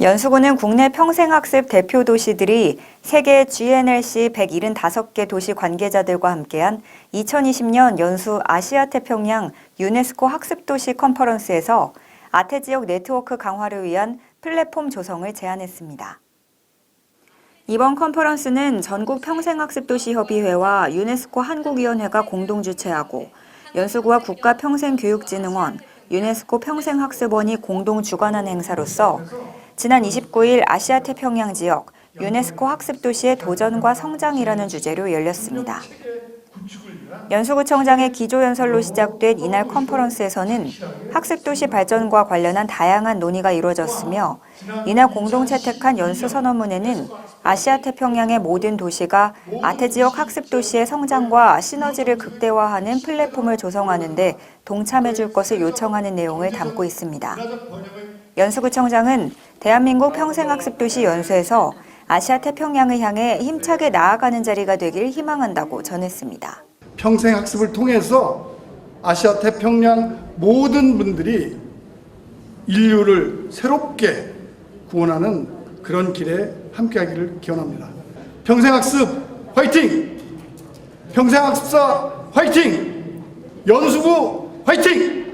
연수구는 국내 평생학습 대표 도시들이 세계 GNLC 175개 도시 관계자들과 함께한 2020년 연수 아시아 태평양 유네스코 학습도시 컨퍼런스에서 아태 지역 네트워크 강화를 위한 플랫폼 조성을 제안했습니다. 이번 컨퍼런스는 전국 평생학습도시협의회와 유네스코 한국위원회가 공동 주최하고 연수구와 국가평생교육진흥원, 유네스코 평생학습원이 공동 주관한 행사로서 지난 29일 아시아 태평양 지역 유네스코 학습도시의 도전과 성장이라는 주제로 열렸습니다. 연수구청장의 기조연설로 시작된 이날 컨퍼런스에서는 학습도시 발전과 관련한 다양한 논의가 이루어졌으며 이날 공동 채택한 연수 선언문에는 아시아 태평양의 모든 도시가 아태 지역 학습도시의 성장과 시너지를 극대화하는 플랫폼을 조성하는 데 동참해 줄 것을 요청하는 내용을 담고 있습니다. 연수구청장은 대한민국 평생학습도시 연수에서 아시아 태평양을 향해 힘차게 나아가는 자리가 되길 희망한다고 전했습니다. 평생 학습을 통해서 아시아 태평양 모든 분들이 인류를 새롭게 구원하는 그런 길에 함께하기를 기원합니다. 평생 학습 화이팅! 평생 학습사 화이팅! 연수부 화이팅!